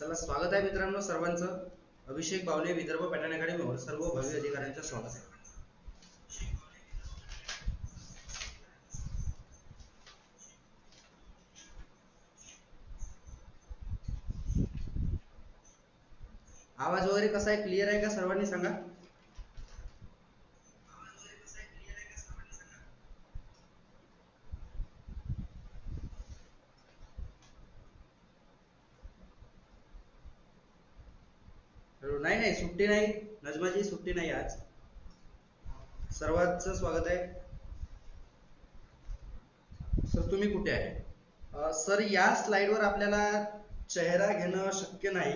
चला स्वागत आहे मित्रांनो सर्वांचं. अभिषेक बावले विदर्भ पॅटर्न अकॅडमीवर सर्व भावी अधिकाऱ्यांचं स्वागत आहे. आवाज वगैरे कसा आहे? क्लिअर आहे का सर्वांनी? सांगा नाही नाही सुट्टी नाही नजमाची सुट्टी नाही आज. सर्वांचं स्वागत आहे. सर तुम्ही कुठे आहे? सर या स्लाइडवर आपल्याला चेहरा घेणं शक्य नाही.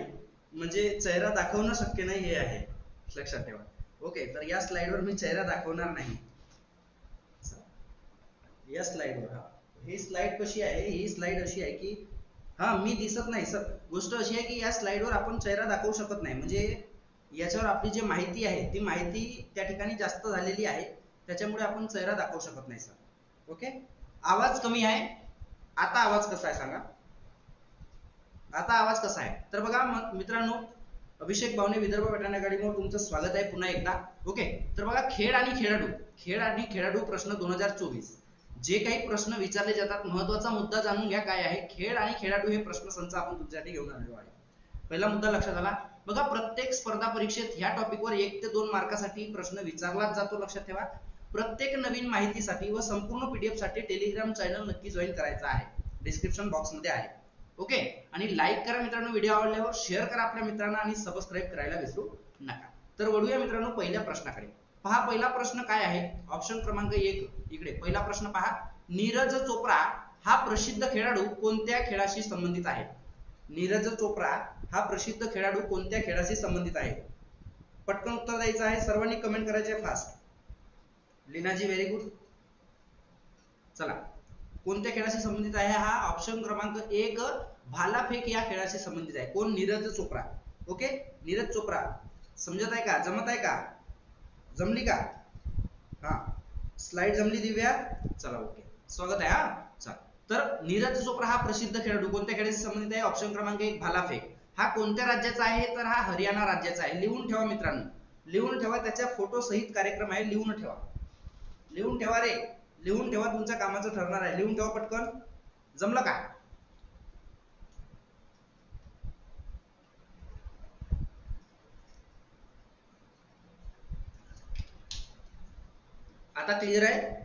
म्हणजे चेहरा दाखवणं शक्य नाही हे आहे. लक्षात ठेवा. ओके तर या स्लाइडवर मी चेहरा दाखवणार नाही. या स्लाइडवर हा. ही स्लाइड कशी आहे? ही स्लाइड अशी आहे की हा मी दिसत नाही सर. गोष्ट अशी आहे की या स्लाइडवर आपण चेहरा दाखवू शकत नाही. म्हणजे याच्यावर आपली जी माहिती आहे ती माहिती त्या ठिकाणी जास्त झालेली आहे. त्याच्यामुळे आपण चेहरा दाखवू शकत नाही सर ओके आवाज कमी आहे. आता आवाज कसा आहे सांगा? आता आवाज कसा आहे? तर बघा मग मित्रांनो अभिषेक भावने विदर्भ पॅटर्न अकॅडमीवर तुमचं स्वागत आहे पुन्हा एकदा. ओके तर बघा खेळ आणि खेळाडू. खेळ आणि खेळाडू प्रश्न दोन हजार चोवीस. जे काही प्रश्न विचारले जातात महत्त्वाचा मुद्दा जाणून घ्या काय आहे. खेळ आणि खेळाडू हे प्रश्न संच आपण तुमच्यासाठी घेऊन आलेलो आहे. पहिला मुद्दा लक्षात आला. बघा प्रत्येक स्पर्धा परीक्षेत ह्या टॉपिकवर एक ते दोन मार्कासाठी प्रश्न विचारलाच जातो लक्षात ठेवा. प्रत्येक नवीन माहितीसाठी व संपूर्ण पीडीएफसाठी टेलिग्राम चॅनल नक्की जॉईन करायचा आहे. डिस्क्रिप्शन बॉक्समध्ये आहे. ओके आणि लाईक करा मित्रांनो व्हिडिओ आवडल्यावर शेअर करा आपल्या मित्रांना आणि सबस्क्राईब करायला विसरू नका. तर वळूया मित्रांनो पहिल्या प्रश्नाकडे. पहा पहिला प्रश्न काय आहे? ऑप्शन क्रमांक एक. इकडे. पहिला प्रश्न पहा. नीरज चोप्रा हा प्रसिद्ध खेळाडू कोणत्या खेळाशी संबंधित आहे? नीरज चोप्रा हा प्रसिद्ध खेळाडू कोणत्या खेळाशी संबंधित आहे? पटकन उत्तर द्यायचं आहे. सर्वांनी कमेंट करायचे फास्ट लीनाजी व्हेरी गुड चला. कोणत्या खेळाशी संबंधित आहे हा ऑप्शन क्रमांक एक भालाफेक या खेळाशी संबंधित आहे. कोण? नीरज चोप्रा. ओके नीरज चोप्रा. समजत आहे का? जमत आहे का? जमली का? हा. स्लाइड जमली दिव्या. चला ओके स्वागत आहे हा. चला. तर नीरज चोप्रा हा प्रसिद्ध खेळाडू कोणत्या खेळाशी संबंधित आहे? ऑप्शन क्रमांक एक भालाफेक. हा कोणत्या राज्याचा आहे? तर हा हरियाणा राज्याचा आहे. लिहून ठेवा मित्रांनो. लिहून ठेवा त्याच्या फोटो सहित कार्यक्रम आहे. लिहून ठेवा. लिहून ठेवा रे. लिहून ठेवा तुमच्या कामाचं ठरणार आहे. लिहून ठेवा पटकन. जमलं का? आता क्लिअर आहे?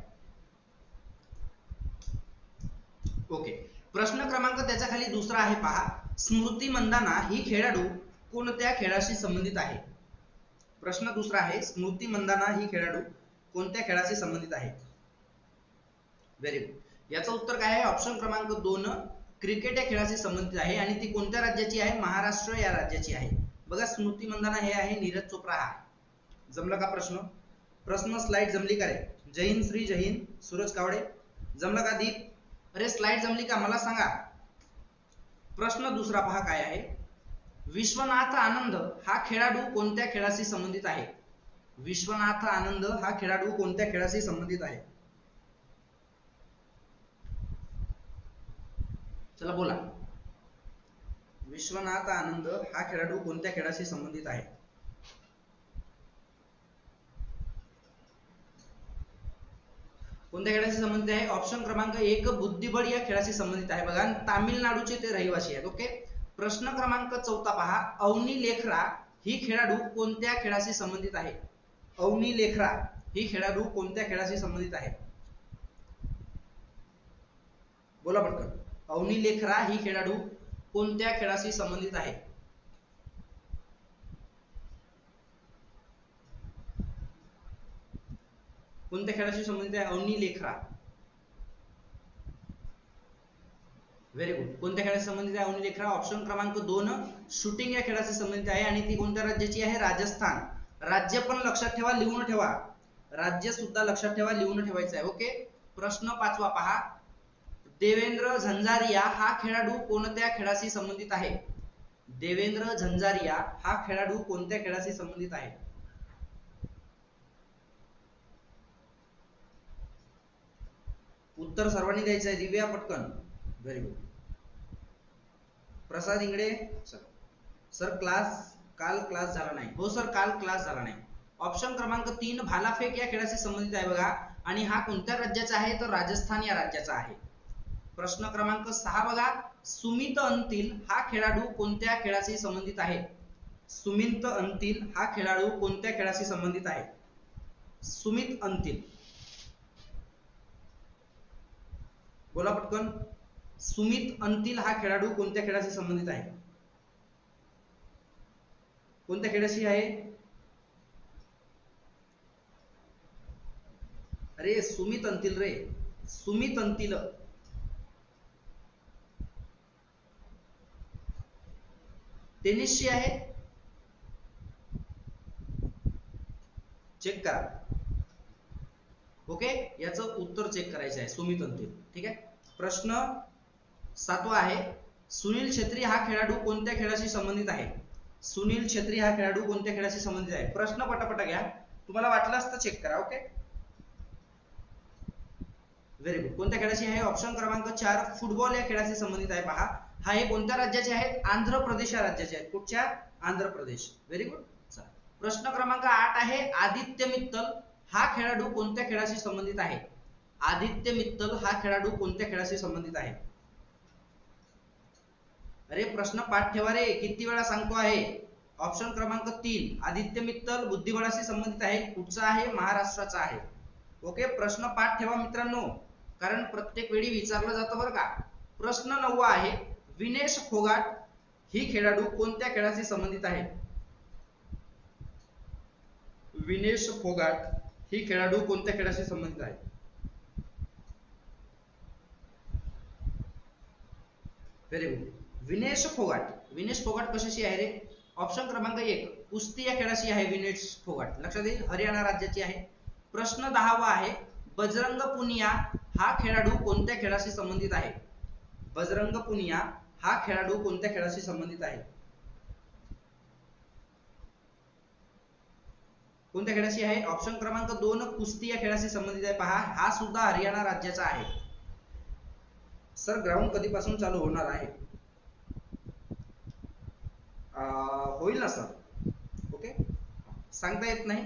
ओके प्रश्न क्रमांक त्याच्याखाली दुसरा आहे पहा. स्मृती मंदाना ही खेळाडू कोणत्या खेळाशी संबंधित आहे? प्रश्न दुसरा आहे स्मृती मंदाना ही खेळाडू कोणत्या खेळाशी संबंधित आहे? व्हेरी गुड याचं उत्तर काय आहे? ऑप्शन क्रमांक दोन क्रिकेट या खेळाशी संबंधित आहे आणि ती कोणत्या राज्याची आहे? महाराष्ट्र या राज्याची आहे. बघा स्मृती मंदाना हे आहे नीरज चोप्रा हा. जमलं का प्रश्न? प्रश्न स्लाइड जमली का रे? जय हिंद श्री जय हिंद सूरज कावडे. जमलं का दीप? अरे स्लाइड जमली का? मला सांगा. प्रश्न दुसरा पहा काय आहे? विश्वनाथ आनंद हा खेळाडू कोणत्या खेळाशी संबंधित आहे? विश्वनाथ आनंद हा खेळाडू कोणत्या खेळाशी संबंधित आहे? चला बोला. विश्वनाथ आनंद हा खेळाडू कोणत्या खेळाशी संबंधित आहे? कोणत्या खेळाशी संबंधित आहे? ऑप्शन क्रमांक एक बुद्धिबळ या खेळाशी संबंधित आहे बघा. तामिळनाडूचे ते रहिवासी आहेत ओके प्रश्न क्रमांक चौथा पहा. अवनी लेखरा ही खेळाडू कोणत्या खेळाशी संबंधित आहे? अवनी लेखरा ही खेळाडू कोणत्या खेळाशी संबंधित आहे? बोला पटकन अवनी लेखरा ही खेळाडू कोणत्या खेळाशी संबंधित आहे? कोणत्या खेळाशी संबंधित आहे? अवनी लेखरा. व्हेरी गुड कोणत्या खेळाशी संबंधित आहे? अवनी लेखरा. ऑप्शन क्रमांक दोन शूटिंग या खेळाशी संबंधित आहे आणि ती कोणत्या राज्याची आहे? राजस्थान. राज्य पण लक्षात ठेवा लिहून ठेवा. राज्य सुद्धा लक्षात ठेवा लिहून ठेवायचं आहे. ओके प्रश्न पाचवा पहा. देवेंद्र झंझारिया हा खेळाडू कोणत्या खेळाशी संबंधित आहे? देवेंद्र झंझारिया हा खेळाडू कोणत्या खेळाशी संबंधित आहे? उत्तर सर्वांनी द्यायचं आहे दिव्या पटकन. Very good Prasad Ingde sir sir class काल क्लास झाला नाही. हो सर काल क्लास झाला नाही. ऑप्शन क्रमांक तीन भालाफेक या खेळाशी संबंधित आहे बघा. आणि हा कोणत्या राज्याचा आहे? तर राजस्थान या राज्याचा आहे. प्रश्न क्रमांक सहा बघा. सुमित अंतिल हा खेळाडू कोणत्या खेळाशी संबंधित आहे? सुमित अंतिल हा खेळाडू कोणत्या खेळाशी संबंधित आहे? सुमित अंतिल. बोला पटकन. सुमित अंतिल हा खेळाडू कोणत्या खेळाशी संबंधित आहे? कोणत्या खेळाशी आहे? अरे सुमित अंतिल रे. सुमित अंतिल. टेनिसशी आहे. चेक करा. ओके याचं उत्तर चेक करायचं आहे. सुमित अंतिल. ठीक आहे? प्रश्न सातवा आहे सुनील छेत्री हा खेळाडू कोणत्या खेळाशी संबंधित आहे? सुनील छेत्री हा खेळाडू कोणत्या खेळाशी संबंधित आहे? प्रश्न पटापटा घ्या. तुम्हाला वाटलास तर चेक करा ओके व्हेरी गुड कोणत्या खेळाशी आहे? ऑप्शन क्रमांक चार फुटबॉल या खेळाशी संबंधित आहे. पहा हा हे कोणत्या राज्याचे आहेत? आंध्र प्रदेश या राज्याचे आहेत. कुठच्या? आंध्र प्रदेश. व्हेरी गुड प्रश्न क्रमांक आठ आहे आदित्य मित्तल हा खेळाडू कोणत्या खेळाशी संबंधित आहे? आदित्य मित्तल हा खेळाडू कोणत्या खेळाशी संबंधित आहे? अरे प्रश्न पाठ ठेवा रे. किती वेळा सांगतो आहे? ऑप्शन क्रमांक तीन. आदित्य मित्तल बुद्धिबळाशी संबंधित आहे. कुठचा आहे? महाराष्ट्राचा आहे. ओके प्रश्न पाठ ठेवा मित्रांनो. कारण प्रत्येक वेळी विचारलं जातं बरं का. प्रश्न नववा आहे विनेश फोगाट ही खेळाडू कोणत्या खेळाशी संबंधित आहे? विनेश फोगाट ही खेळाडू कोणत्या खेळाशी संबंधित आहे? व्हेरी गुड विनेश फोगाट विनेश फोगाट कशाशी आहे रे? ऑप्शन क्रमांक एक. कुस्ती या खेळाशी आहे विनेश फोगाट. लक्षात येईल? हरियाणा राज्याची आहे. प्रश्न दहावा आहे बजरंग पुनिया हा खेळाडू कोणत्या खेळाशी संबंधित आहे? बजरंग पुनिया हा खेळाडू कोणत्या खेळाशी संबंधित आहे? कोणत्या खेळाशी आहे? ऑप्शन क्रमांक दोन कुस्ती या खेळाशी संबंधित आहे. पहा हा सुद्धा हरियाणा राज्याचा आहे. सर ग्राउंड कधीपासून चालू होणार आहे? होईल ना सर. ओके सांगता येत नाही.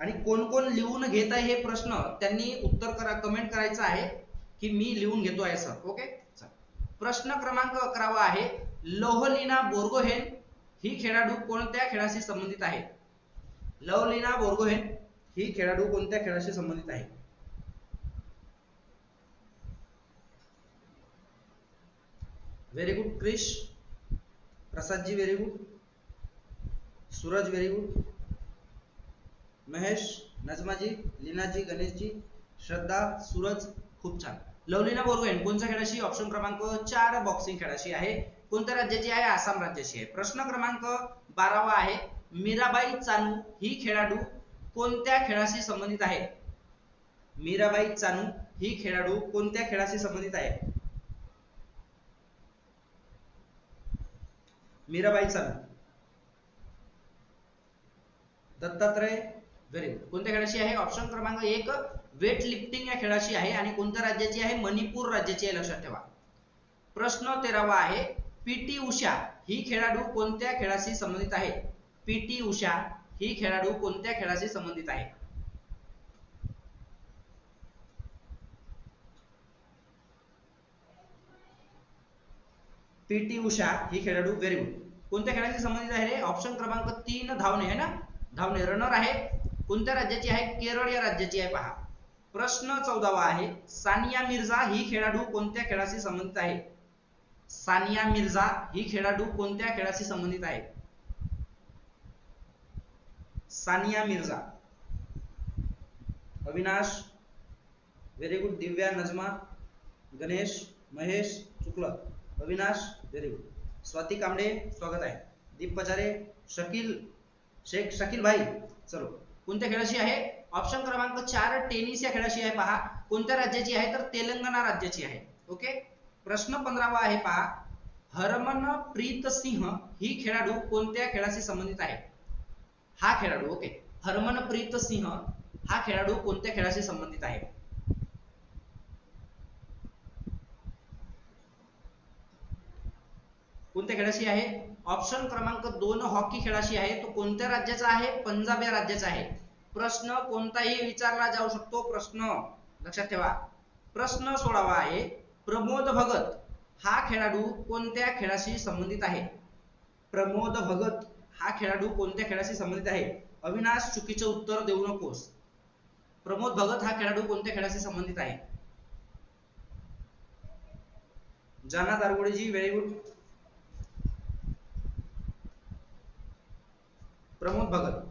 आणि कोण कोण लिहून घेत आहे हे प्रश्न त्यांनी उत्तर करा कमेंट करायचं आहे की मी लिहून घेतो आहे सर. ओके प्रश्न क्रमांक अकरावा आहे लोहलीना बोर्गोहेन ही खेळाडू कोणत्या खेळाशी संबंधित आहे? लवलीना बोर्गोहेन ही खेळाडू कोणत्या खेळाशी संबंधित आहे? Very good Krish Prasadji very good Suraj very good Mahesh Najmaji Leenaji Ganeshji Shraddha Suraj खूप छान. लवलीना बोरगोहेन कोणत्या खेळाशी? ऑप्शन क्रमांक चार बॉक्सिंग खेळाशी आहे. कोणत्या राज्याची आहे? आसाम राज्याची आहे. प्रश्न क्रमांक बारावा आहे. मीराबाई चानू ही खेळाडू कोणत्या खेळाशी संबंधित आहे? मीराबाई चानू ही खेळाडू कोणत्या खेळाशी संबंधित आहे? मीराबाई चालू. दत्तात्रय व्हेरी गुड कोणत्या खेळाशी आहे? ऑप्शन क्रमांक एक वेट लिफ्टिंग या खेळाशी आहे आणि कोणत्या राज्याची आहे? मणिपूर राज्याची आहे लक्षात ठेवा. प्रश्न तेरावा आहे पीटी उषा ही खेळाडू कोणत्या खेळाशी संबंधित आहे? पीटी उषा ही खेळाडू कोणत्या खेळाशी संबंधित आहे? पीटी उषा ही खेळाडू व्हेरी गुड कोणत्या खेळाशी संबंधित आहे रे? ऑप्शन क्रमांक तीन धावणे आहे ना? धावणे रनर आहे. कोणत्या राज्याची आहे? केरळ या राज्याची आहे पहा. प्रश्न चौदावा आहे. सानिया मिर्झा ही खेळाडू कोणत्या खेळाशी संबंधित आहे? सानिया मिर्झा ही खेळाडू कोणत्या खेळाशी संबंधित आहे? सानिया मिर्झा. अविनाश व्हेरी गुड दिव्या नजमा गणेश महेश चुकलं अविनाश व्हेरी गुड स्वाती कांबळे स्वागत आहे. दीप पचारे शकील शेख शकील भाई. चलो. कोणत्या खेळाशी आहे? ऑप्शन क्रमांक चार टेनिस या खेळाशी आहे. पहा. कोणत्या राज्याची आहे? तर तेलंगणा राज्याची आहे. ओके प्रश्न पंधरावा आहे. पहा. हरमनप्रीत सिंह ही खेळाडू कोणत्या खेळाशी संबंधित आहे? हा खेळाडू ओके हरमनप्रीत सिंह हा खेळाडू कोणत्या खेळाशी संबंधित आहे? कोणत्या खेळाशी आहे? ऑप्शन क्रमांक दोन हॉकी खेळाशी आहे. तो कोणत्या राज्याचा आहे? पंजाब या राज्याचा आहे. प्रश्न कोणताही विचारला जाऊ शकतो. प्रश्न लक्षात ठेवा. प्रश्न सोडावा आहे. प्रमोद भगत. हा खेळाडू कोणत्या खेळाशी संबंधित आहे? प्रमोद भगत. हा खेळाडू कोणत्या खेळाशी संबंधित आहे? अविनाश चुकीचे उत्तर देऊ नकोस. प्रमोद भगत हा खेळाडू कोणत्या खेळाशी संबंधित आहे? Jana Dargodeji very good Pramod Bhagat.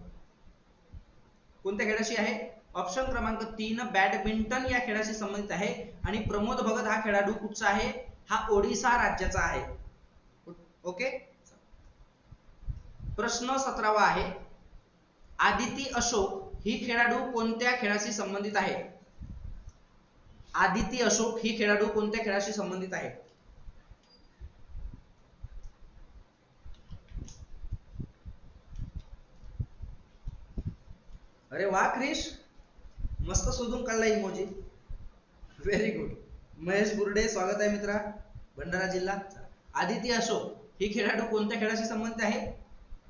कोणत्या खेळाशी आहे? ऑप्शन क्रमांक तीन बॅडमिंटन या खेळाशी संबंधित आहे. आणि प्रमोद भगत हा खेळाडू कुठचा आहे? हा ओडिसा राज्याचा आहे. ओके? प्रश्न सतरावा आहे. आदिती अशोक ही खेळाडू कोणत्या खेळाशी संबंधित आहे? आदिती अशोक ही खेळाडू कोणत्या खेळाशी संबंधित आहे? अरे वा क्रिश. मस्त शोधून काढला emoji very good Mahesh Burde स्वागत आहे मित्रा. भंडारा जिल्हा. आदिती अशोक ही खेळाडू कोणत्या खेळाशी संबंधित आहे?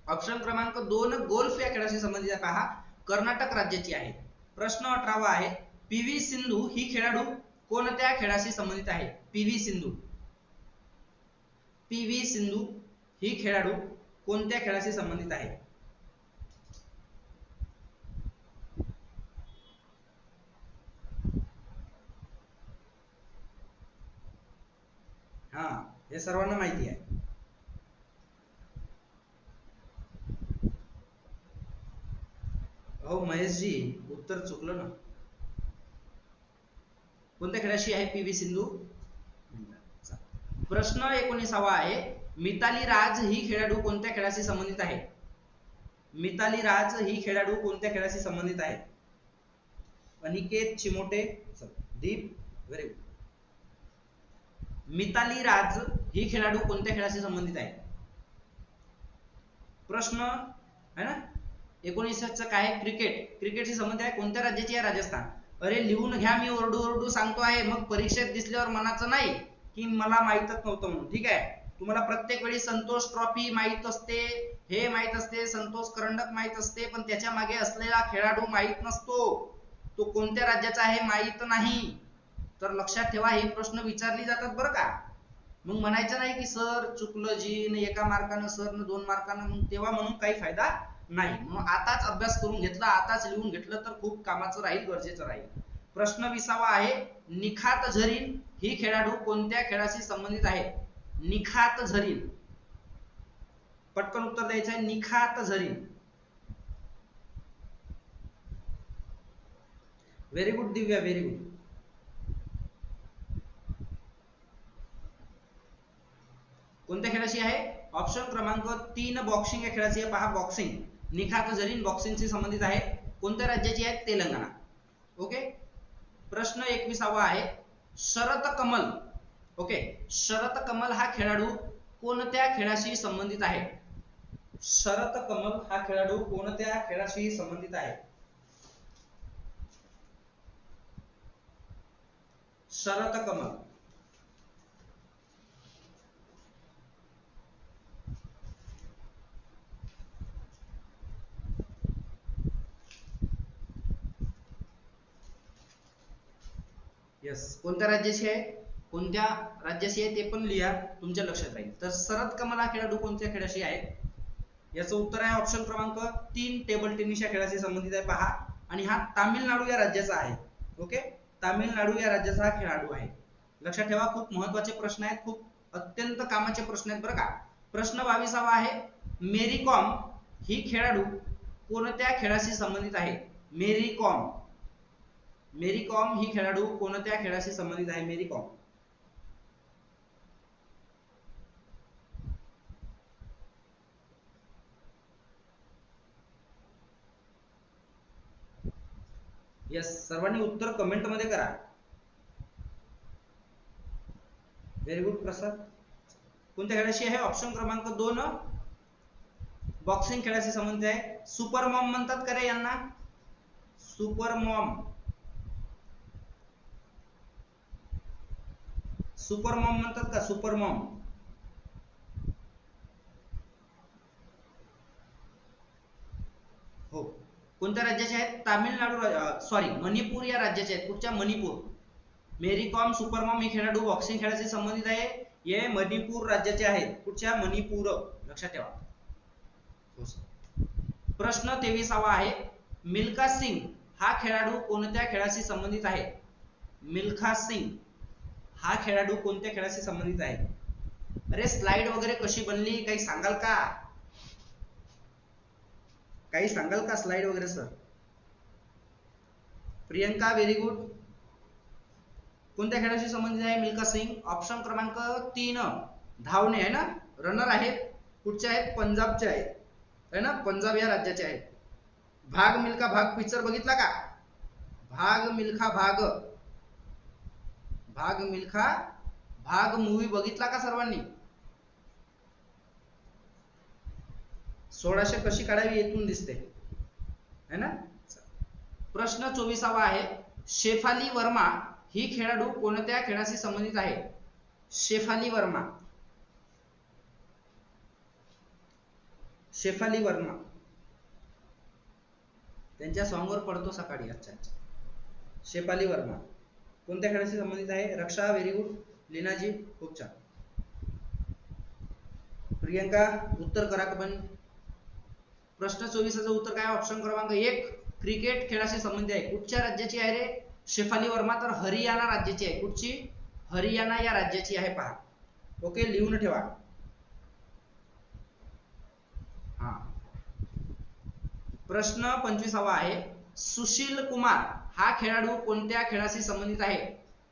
ऑप्शन क्रमांक दोन गोल्फ या खेळाशी संबंधित आहे. पहा कर्नाटक राज्याची आहे. प्रश्न अठरावा आहे पी व्ही सिंधू ही खेळाडू कोणत्या खेळाशी संबंधित आहे? P V Sindhu. P V Sindhu ही खेळाडू कोणत्या खेळाशी संबंधित आहे? हे सर्वांना माहिती आहे. अहो महेशजी उत्तर चुकलं ना. कोणत्या खेळाशी आहे पी व्ही सिंधू? प्रश्न एकोणीसावा आहे मिताली राज ही खेळाडू कोणत्या खेळाशी संबंधित आहे? मिताली राज ही खेळाडू कोणत्या खेळाशी संबंधित आहे? अनिकेत चिमोटे दीप व्हेरी गुड मिताली राज ही खेळाडू कोणत्या खेळाशी संबंधित आहे? प्रश्न है ना? एकोणीसच काय क्रिकेट. क्रिकेटशी संबंधित आहे कोणत्या राज्याची आहे? राजस्थान. अरे लिहून घ्या मी ओरडू ओरडू सांगतो आहे. मग परीक्षेत दिसल्यावर मनाचं नाही की मला माहीतच नव्हतं म्हणून. ठीक आहे? तुम्हाला प्रत्येक वेळी संतोष ट्रॉफी माहीत असते हे माहीत असते संतोष करंडक माहीत असते पण त्याच्यामागे असलेला खेळाडू माहीत नसतो. तो कोणत्या राज्याचा आहे माहीत नाही. तर लक्षात ठेवा हे प्रश्न विचारले जातात बरं का? मग म्हणायचं नाही की सर चुकलं जी न एका मार्कानं सर न दोन मार्कानं मग तेव्हा म्हणून काही फायदा नाही. मग आताच अभ्यास करून घेतला आताच लिहून घेतलं तर खूप कामाचं राहील गरजेचं राहील. प्रश्न विसावा आहे निखात झरीन ही खेळाडू कोणत्या खेळाशी संबंधित आहे? निखात झरीन. पटकन उत्तर द्यायचं आहे Nikhat Zareen. Very good Divya very good कोणत्या खेळाशी आहे? ऑप्शन क्रमांक तीन बॉक्सिंग या खेळाची आहे. पहा बॉक्सिंग निखात जरीन बॉक्सिंगशी संबंधित आहे. कोणत्या राज्याची आहे? तेलंगणा. ओके प्रश्न एकविसावा आहे. शरत कमल. ओके शरत कमल हा खेळाडू कोणत्या खेळाशी संबंधित आहे? शरत कमल हा खेळाडू कोणत्या खेळाशी संबंधित आहे? शरत कमल. येस कोणत्या राज्याची आहे? कोणत्या राज्याशी आहे ते पण लिहा. तुमच्या लक्षात राहील. तर सरत कमल हा खेळाडू कोणत्या खेळाशी आहे याचं उत्तर आहे ऑप्शन क्रमांक तीन टेबल टेनिस या खेळाशी संबंधित आहे. पहा. आणि हा तामिळनाडू या राज्याचा आहे. ओके तामिळनाडू या राज्याचा हा खेळाडू आहे. लक्षात ठेवा खूप महत्त्वाचे प्रश्न आहेत. खूप अत्यंत कामाचे प्रश्न आहेत बरं का. प्रश्न बावीसावा आहे. मेरी कॉम ही खेळाडू कोणत्या खेळाशी संबंधित आहे? मेरी कॉम. मेरी कॉम ही खेळाडू कोणत्या खेळाशी संबंधित आहे? मेरी कॉम. यस सर्वांनी उत्तर कमेंटमध्ये करा. Very good Prasad. कोणत्या खेळाशी आहे? ऑप्शन क्रमांक दोन. बॉक्सिंग खेळाशी संबंधित आहे. सुपर मॉम म्हणतात का रे यांना? सुपर मॉम सुपर मॉम म्हणतात का? Super mom. हो. कोणत्या राज्याचे आहेत? तामिळनाडू सॉरी मणिपूर या राज्याचे आहेत. कुठच्या? मणिपूर. मेरी कॉम सुपर मॉम हे खेळाडू बॉक्सिंग खेळाशी संबंधित आहे. हे मणिपूर राज्याचे आहेत. कुठच्या? मणिपूर. लक्षात ठेवा. हो, प्रश्न तेविसावा आहे. मिल्खा सिंग हा खेळाडू कोणत्या खेळाशी संबंधित आहे? मिल्खा सिंग. हा खेळाडू कोणत्या खेळाशी संबंधित आहे? अरे स्लाइड वगैरे कशी बनली? काही सांगाल का? काही सांगाल का स्लाइड वगैरे सर प्रियंका व्हेरी गुड कोणत्या खेळाशी संबंधित आहे? मिल्खा सिंग. ऑप्शन क्रमांक तीन. धावणे आहे ना? रनर आहेत. कुठचे आहेत? पंजाबचे आहेत. है ना? पंजाब या राज्याचे आहेत. भाग मिल्खा भाग पिक्चर बघितला का? भाग मिल्खा भाग. भाग मिल्खा भाग मूवी बघितला का सर्वांनी? सोळाशे कशी काढावी येथून दिसते. है ना? प्रश्न चोवीसावा आहे शेफाली वर्मा ही खेळाडू कोणत्या खेळाशी संबंधित आहे? शेफाली वर्मा. शेफाली वर्मा. त्यांच्या सॉंगवर पडतो सकाळी अच्छा अच्छा शेफाली वर्मा. कोणत्या खेळाशी संबंधित आहे? रक्षा व्हेरी गुड. लीनाजी खूप छान. प्रियंका उत्तर करा पण प्रश्न चोवीसाचं उत्तर काय? ऑप्शन क्रमांक एक क्रिकेट खेळाशी संबंधित आहे. कुठच्या राज्याची आहे रे? शेफाली वर्मा तर हरियाणा राज्याची आहे. कुठची? हरियाणा या राज्याची आहे पहा. ओके लिहून ठेवा. हा. प्रश्न पंचवीसावा आहे. सुशील कुमार. हा खेळाडू कोणत्या खेळाशी संबंधित आहे?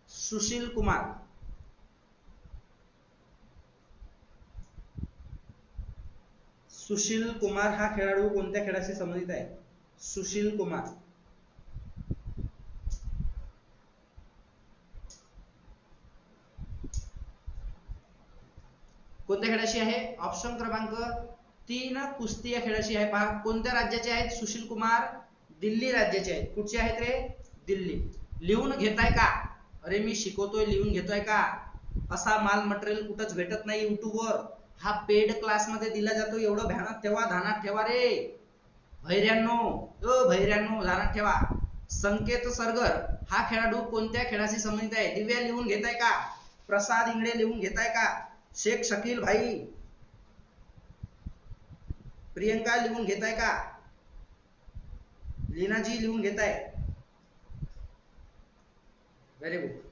सुशील कुमार. सुशील कुमार हा खेळाडू कोणत्या खेळाशी संबंधित आहे? सुशील कुमार. कोणत्या खेळाशी आहे? ऑप्शन क्रमांक तीन कुस्ती या खेळाशी आहे. पहा कोणत्या राज्याचे आहेत? सुशील कुमार. दिल्ली राज्याचे आहेत. कुठचे आहेत रे? दिल्ली. लिहून घेताय का? अरे मी शिकवतोय लिहून घेतोय का? असा माल मटेरियल कुठंच भेटत नाही युट्यूबवर हा पेड क्लासमध्ये दिला जातो एवढं भ्यानात ठेवा ध्यानात ठेवा रे. भैऱ्यांनो अ भैऱ्यांनो ध्यानात ठेवा. संकेत सरगर हा खेळाडू कोणत्या खेळाशी संबंधित आहे? दिव्या लिहून घेताय का? प्रसाद इंगडे लिहून घेताय का? शेख शकील भाई. प्रियंका लिहून घेताय का? लीनाजी लिहून घेताय. व्हेरी गुड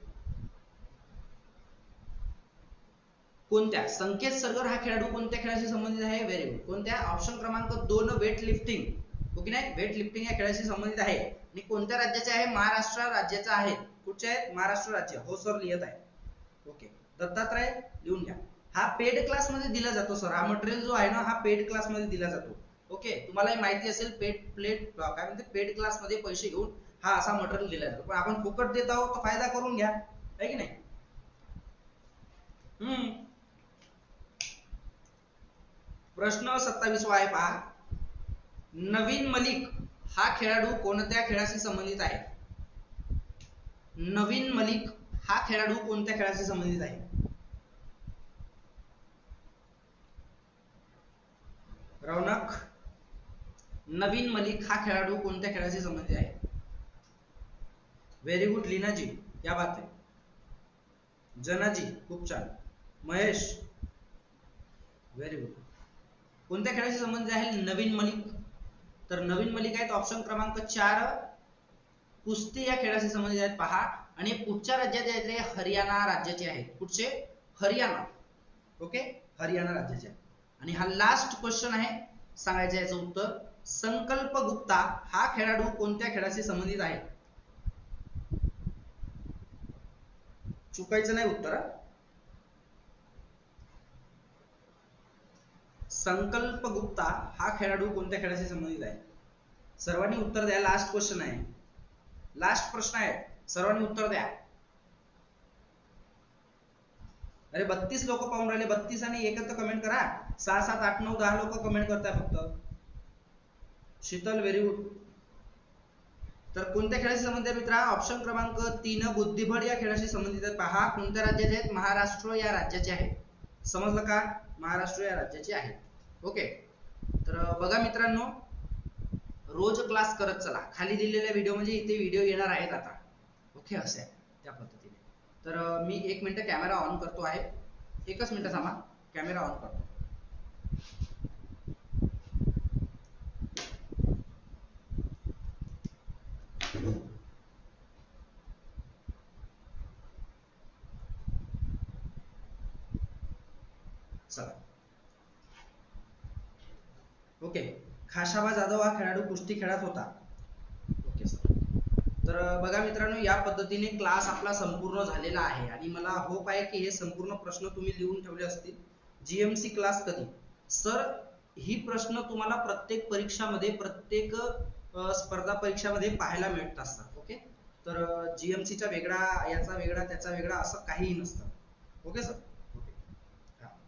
कोणत्या? संकेत सरगर हा खेळाडू कोणत्या खेळाशी संबंधित आहे? व्हेरी गुड कोणत्या? ऑप्शन क्रमांक दोन वेट लिफ्टिंग ओके नाही? वेट लिफ्टिंग या खेळाशी संबंधित आहे. आणि कोणत्या राज्याचे आहे? महाराष्ट्र राज्याचा आहे. कुठचे आहेत? महाराष्ट्र राज्य. हो सर लिहित आहे. ओके दत्तात्रय लिहून घ्या. हा पेड क्लासमध्ये दिला जातो सर हा मटेरियल जो आहे ना हा पेड क्लासमध्ये दिला जातो. ओके तुम्हालाही माहिती असेल पेड प्लेट काय म्हणते पेड क्लासमध्ये पैसे घेऊन हा असा मटेरियल दिला जातो. पण आपण फुकट देत आहोत तर फायदा करून घ्या. आहे की नाही? हम्म. प्रश्न सत्तावीसवा आहे पहा. नवीन मलिक हा खेळाडू कोणत्या खेळाशी संबंधित आहे? नवीन मलिक हा खेळाडू कोणत्या खेळाशी संबंधित आहे? रौनक. नवीन मलिक हा खेळाडू कोणत्या खेळाशी संबंधित आहे? Very good Leenaji. क्या बात. आहे जनाजी खूप छान. महेश. व्हेरी गुड कोणत्या खेळाशी संबंधित आहे नवीन मलिक? तर नवीन मलिक आहेत ऑप्शन क्रमांक चार. कुस्ती या खेळाशी संबंधित आहेत. पहा. आणि पुढच्या राज्यात आहेत हरियाणा राज्याचे आहेत. कुठचे? हरियाणा. ओके हरियाणा राज्याचे. आणि हा लास्ट क्वेश्चन आहे. सांगायचं याचं उत्तर. संकल्प गुप्ता हा खेळाडू कोणत्या खेळाशी संबंधित आहे? चुकायचं नाही उत्तर संकल्प गुप्ता हा खेळाडू कोणत्या खेळाशी संबंधित आहे? सर्वांनी उत्तर द्या लास्ट क्वेश्चन आहे. लास्ट प्रश्न आहे. सर्वांनी उत्तर द्या. अरे बत्तीस लोक पाहून राहिले. बत्तीस आणि एकत्र कमेंट करा. सहा सात आठ नऊ दहा लोक कमेंट करताय फक्त. Sheetal very good. तर कोणत्या खेळाशी संबंधित आहे मित्रा? ऑप्शन क्रमांक तीन बुद्धिबळ या खेळाशी संबंधित आहेत. पहा कोणत्या राज्याचे आहेत? महाराष्ट्र या राज्याचे आहेत. समजलं का? महाराष्ट्र या राज्याचे आहेत. ओके. तर बघा मित्रांनो रोज क्लास करत चला. खाली दिलेल्या व्हिडिओ म्हणजे इथे व्हिडिओ येणार आहेत आता. ओके असे आहे त्या पद्धतीने. तर मी एक मिनिट कॅमेरा ऑन करतो आहे. एकच मिनिट थांबा. कॅमेरा ऑन करतो चला ओके. खाशाबा जाधव हा खेळाडू कुस्ती खेळत होता. ओके सर तर बघा मित्रांनो या पद्धतीने क्लास आपला संपूर्ण झालेला आहे. आणि मला होप आहे की हे संपूर्ण प्रश्न तुम्ही लिहून ठेवले असतील. जीएमसी क्लास कधी? सर ही प्रश्न तुम्हाला प्रत्येक परीक्षामध्ये प्रत्येक स्पर्धा परीक्षामध्ये पाहायला मिळत असतात ओके? तर जीएमसीचा वेगळा याचा वेगळा त्याचा वेगळा असं काहीही नसतं. Okay sir okay.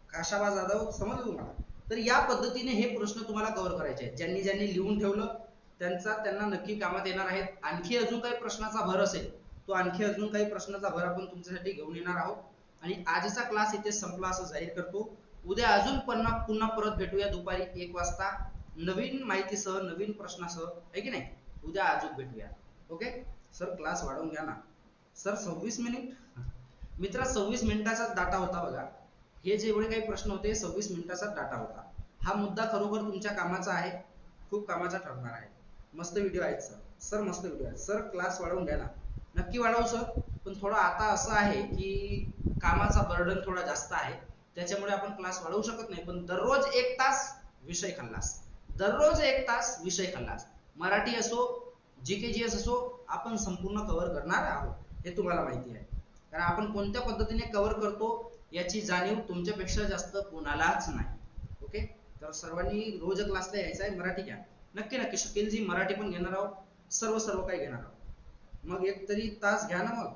Khashaba Jadhav समजलं तुम्हाला? तर या पद्धतीने हे प्रश्न तुम्हाला कव्हर करायचे आहेत. ज्यांनी ज्यांनी लिहून ठेवलं त्यांचा त्यांना नक्की कामात येणार आहेत. आणखी अजून काही प्रश्नाचा भर असेल तो आणखी अजून काही प्रश्नाचा भर आपण तुमच्यासाठी घेऊन येणार आहोत. आणि आजचा क्लास इथे संपला असं जाहीर करतो. उद्या अजून पन्ना पुन्हा परत भेटूया दुपारी एक वाजता. नवीन माहितीसह नवीन प्रश्नासह आहे की नाही? उद्या अजून भेटूया. ओके सर क्लास वाढवून घ्या ना. सर सव्वीस मिनिट मित्रा सव्वीस मिनिटाचा डाटा होता बघा. हे जेवढे काही प्रश्न होते सव्वीस मिनिटाचा डाटा होता. हा मुद्दा खरोखर तुमच्या कामाचा आहे? खूप कामाचा ठरणार आहे. मस्त व्हिडिओ आहेत सर सर मस्त व्हिडिओ आहेत. सर क्लास वाढवून घ्या ना. नक्की वाढवू सर पण थोडं आता असं आहे की कामाचा बर्डन थोडा जास्त आहे. त्याच्यामुळे आपण क्लास वाढवू शकत नाही. पण दररोज एक तास विषय खाल्लास. दररोज एक तास विषय खाल्लास. मराठी असो जी के जी एस असो आपण संपूर्ण कव्हर करणार आहोत. हे तुम्हाला माहिती आहे. कारण आपण कोणत्या पद्धतीने कव्हर करतो याची जाणीव तुमच्यापेक्षा जास्त कोणालाच नाही. ओके तर सर्वांनी रोज क्लासला यायचा आहे मराठी घ्या. नक्की नक्की. शकेल जी मराठी पण घेणार आहोत. सर्व सर्व काही घेणार आहोत. मग एक तरी तास घ्या ना मग.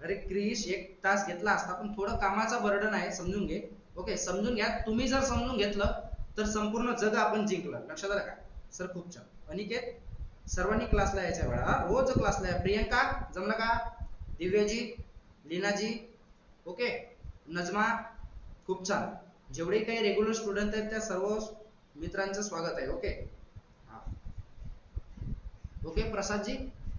अरे क्रिश एक तास घेतला असता पण थोडं कामाचा बर्डन आहे समजून घे. ओके समजून घ्या. तुम्ही जर समजून घेतलं तर संपूर्ण जग आपण जिंकलं. लक्षात आलं का? सर खूप छान. अनिकेत सर्वांनी क्लासला यायच्या आहे रोज क्लासला या. प्रियंका जमलं का? दिव्याजी लीनाजी. ओके नजमा खूप छान. जेवढे काही रेग्युलर स्टुडंट आहेत त्या सर्व मित्रांचं स्वागत आहे ओके हा. ओके प्रसादजी?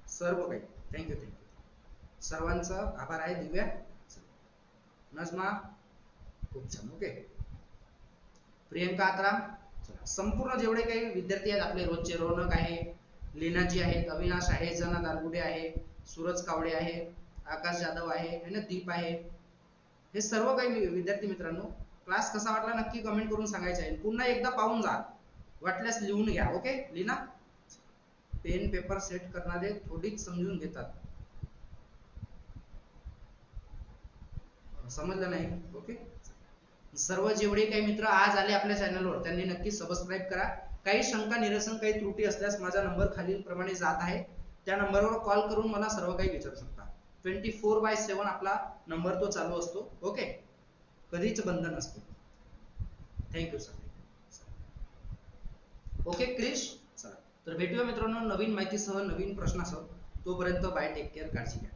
सर्व काही. थँक्यू थँक्यू सर्वांचा आभार आहे दिव्या. नजमा खूप छान ओके प्रियंका आत्राम संपूर्ण जेवढे काही विद्यार्थी आहेत आपले रोजचे रौनक आहे लीनाजी आहेत अविनाश आहे जना दालगुडे आहे सूरज कावडे आहे आकाश जाधव आहे है ना दीप आहे. हे सर्व काही विद्यार्थी मित्रांनो क्लास कसा वाटला नक्की कमेंट करून सांगायचं आहे. पुन्हा एकदा पाहून जा. वाटल्यास लिहून घ्या okay Leena pen paper set करणारे थोडीच समजून घेतात. समजलं नाही ओके सर्व जेवढे काही मित्र आज आले आपल्या चॅनलवर त्यांनी नक्की सबस्क्राईब करा. काही शंका निरसन काही त्रुटी असल्यास माझा नंबर खालील प्रमाणे जात आहे. त्या नंबरवर कॉल करून मला सर्व काही विचारू शकता. ट्वेंटी फोर बाय सेवन आपला नंबर तो चालू असतो ओके? कधीच बंद नसतो. थँक्यू सर ओके क्रिश चला. तर भेटूया मित्रांनो नवीन माहितीसह नवीन प्रश्नासह. तोपर्यंत बाय टेक केअर काळजी घ्या.